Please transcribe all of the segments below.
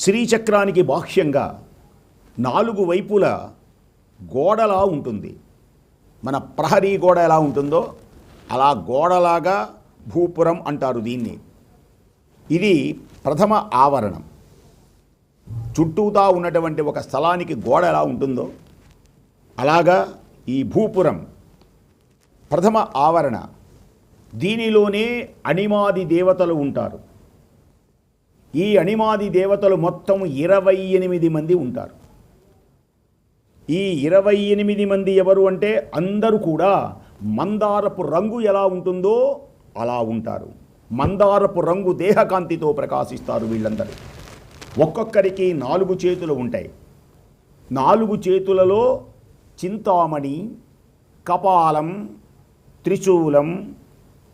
శ్రీచక్రానికి బాహ్యంగా నాలుగు వైపుల గోడలా ఉంటుంది. మన ప్రహరీ గోడ ఎలా ఉంటుందో అలా గోడలాగా భూపురం అంటారు దీన్ని. ఇది ప్రథమ ఆవరణం. చుట్టూతా ఉన్నటువంటి ఒక స్థలానికి గోడ ఎలా ఉంటుందో అలాగా ఈ భూపురం ప్రథమ ఆవరణ. దీనిలోనే అణిమాది దేవతలు ఉంటారు. ఈ అణిమాది దేవతలు మొత్తం ఇరవై ఎనిమిది మంది ఉంటారు. ఈ ఇరవై ఎనిమిది మంది ఎవరు అంటే అందరూ కూడా మందారపు రంగు ఎలా ఉంటుందో అలా ఉంటారు. మందారపు రంగు దేహకాంతితో ప్రకాశిస్తారు వీళ్ళందరూ. ఒక్కొక్కరికి నాలుగు చేతులు ఉంటాయి. నాలుగు చేతులలో చింతామణి కపాలం త్రిశూలం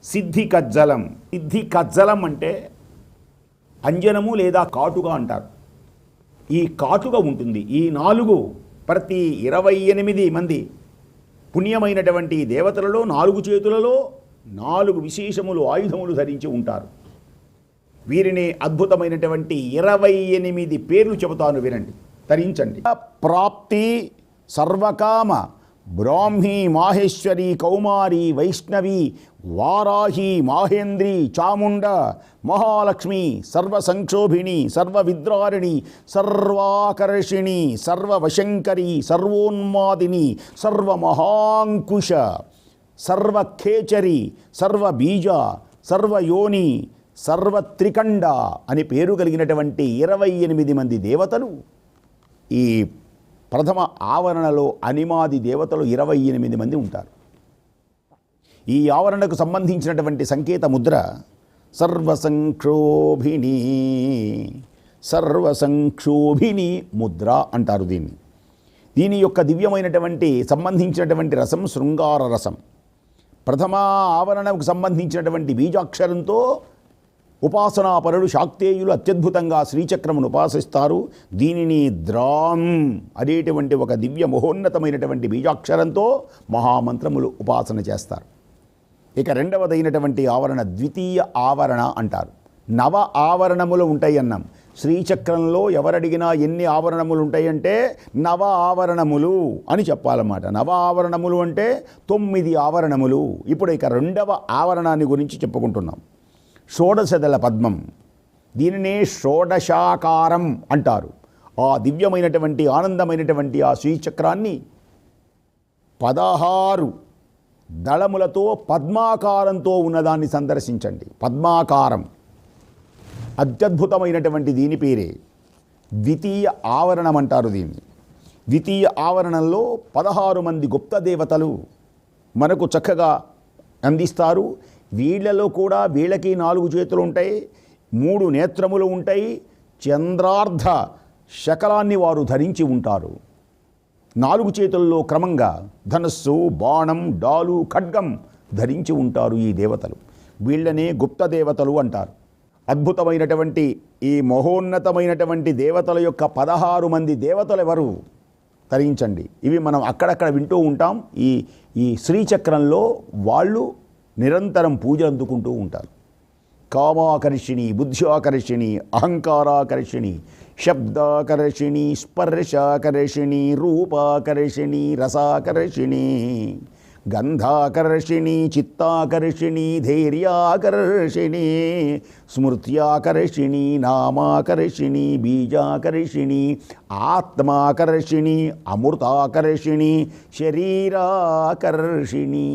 సిద్ధి కజ్జలం సిద్ధి కజ్జలం అంటే అంజనము లేదా కాటుగా అంటారు. ఈ కాటుగా ఉంటుంది. ఈ నాలుగు ప్రతి ఇరవై ఎనిమిది మంది పుణ్యమైనటువంటి దేవతలలో నాలుగు చేతులలో నాలుగు విశేషములు ఆయుధములు ధరించి ఉంటారు. వీరిని అద్భుతమైనటువంటి ఇరవై ఎనిమిది పేర్లు చెబుతాను వినండి. ధరించండి. ప్రాప్తి సర్వకామ బ్రాహ్మీ మాహేశ్వరి కౌమారి వైష్ణవి వారాహి మాహేంద్రి చాముండ మహాలక్ష్మి సర్వసంక్షోభిణి సర్వవిద్రారిణి సర్వాకర్షిణి సర్వవశంకరి సర్వోన్మాదిని సర్వమహాంకుశ సర్వఖేచరి సర్వబీజ సర్వయోని సర్వత్రికండ అని పేరు కలిగినటువంటి ఇరవై ఎనిమిది మంది దేవతలు ఈ ప్రథమ ఆవరణలో అనిమాది దేవతలు ఇరవై ఎనిమిది మంది ఉంటారు. ఈ ఆవరణకు సంబంధించినటువంటి సంకేత ముద్ర సర్వసంక్షోభిణి సర్వసంక్షోభిణి ముద్ర అంటారు దీన్ని. దీని యొక్క దివ్యమైనటువంటి సంబంధించినటువంటి రసం శృంగార రసం. ప్రథమ ఆవరణకు సంబంధించినటువంటి బీజాక్షరంతో ఉపాసనాపరుడు శాక్తేయులు అత్యద్భుతంగా శ్రీచక్రమును ఉపాసిస్తారు. దీనిని ద్రాం అనేటువంటి ఒక దివ్య మహోన్నతమైనటువంటి బీజాక్షరంతో మహామంత్రములు ఉపాసన చేస్తారు. ఇక రెండవదైనటువంటి ఆవరణ ద్వితీయ ఆవరణ అంటారు. నవ ఆవరణములు ఉంటాయి అన్నాం శ్రీచక్రంలో ఎవరడిగినా ఎన్ని ఆవరణములు ఉంటాయంటే నవ ఆవరణములు అని చెప్పాలన్నమాట. నవ ఆవరణములు అంటే తొమ్మిది ఆవరణములు. ఇప్పుడు ఇక రెండవ ఆవరణాన్ని గురించి చెప్పుకుంటున్నాం. షోడశదల పద్మం. దీనినే షోడశాకారం అంటారు. ఆ దివ్యమైనటువంటి ఆనందమైనటువంటి ఆ శ్రీచక్రాన్ని పదహారు దళములతో పద్మాకారంతో ఉన్నదాన్ని సందర్శించండి. పద్మాకారం. అత్యద్భుతమైనటువంటి దీని పేరే. ద్వితీయ ఆవరణం అంటారు దీన్ని. ద్వితీయ ఆవరణంలో పదహారు మంది గుప్త దేవతలు మనకు చక్కగా అందిస్తారు. వీళ్ళలో కూడా వీళ్ళకి నాలుగు చేతులు ఉంటాయి మూడు నేత్రములు ఉంటాయి చంద్రార్ధ శకలాన్ని వారు ధరించి ఉంటారు. నాలుగు చేతుల్లో క్రమంగా ధనస్సు బాణం డాలు ఖడ్గం ధరించి ఉంటారు ఈ దేవతలు. వీళ్ళనే గుప్త దేవతలు అంటారు. అద్భుతమైనటువంటి ఈ మహోన్నతమైనటువంటి దేవతల యొక్క పదహారు మంది దేవతలు ఎవరు తరించండి. ఇవి మనం అక్కడక్కడ వింటూ ఉంటాం. ఈ ఈ శ్రీచక్రంలో వాళ్ళు నిరంతరం పూజ అందుకుంటూ ఉంటారు. కామాకర్షిణి బుద్ధ్యాకర్షిణి అహంకారాకర్షిణి శబ్దాకర్షిణి స్పర్శాకర్షిణి రూపాకర్షిణి రసాకర్షిణి గంధాకర్షిణి చిత్తాకర్షిణి ధైర్యాకర్షిణి స్మృత్యాకర్షిణి నామాకర్షిణి బీజాకర్షిణి ఆత్మాకర్షిణి అమృతాకర్షిణి శరీరాకర్షిణి.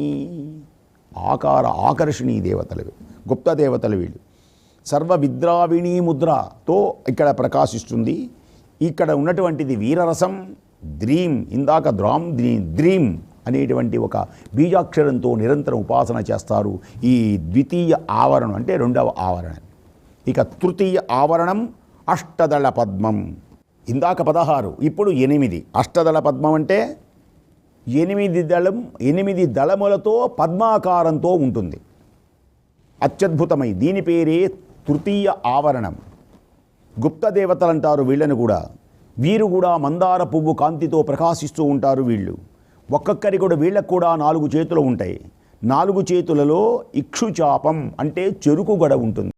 ఆకార ఆకర్షణీ దేవతలు గుప్త దేవతలు వీళ్ళు. సర్వ విద్రావిణీ ముద్రతో ఇక్కడ ప్రకాశిస్తుంది. ఇక్కడ ఉన్నటువంటిది వీరరసం ద్రీం ఇందాక ద్రాం ద్రీ ద్రీం అనేటువంటి ఒక బీజాక్షరంతో నిరంతరం ఉపాసన చేస్తారు. ఈ ద్వితీయ ఆవరణం అంటే రెండవ ఆవరణం. ఇక తృతీయ ఆవరణం అష్టదళ పద్మం. ఇందాక పదహారు ఇప్పుడు ఎనిమిది. అష్టదళ పద్మం అంటే ఎనిమిది దళం ఎనిమిది దళములతో పద్మాకారంతో ఉంటుంది. అత్యద్భుతమై దీని పేరే తృతీయ ఆవరణం. గుప్త దేవతలు అంటారు వీళ్ళని కూడా. వీరు కూడా మందార పువ్వు కాంతితో ప్రకాశిస్తూ ఉంటారు వీళ్ళు. ఒక్కొక్కరి కూడా వీళ్ళకు కూడా నాలుగు చేతులు ఉంటాయి. నాలుగు చేతులలో ఇక్షుచాపం అంటే చెరుకు గడ ఉంటుంది.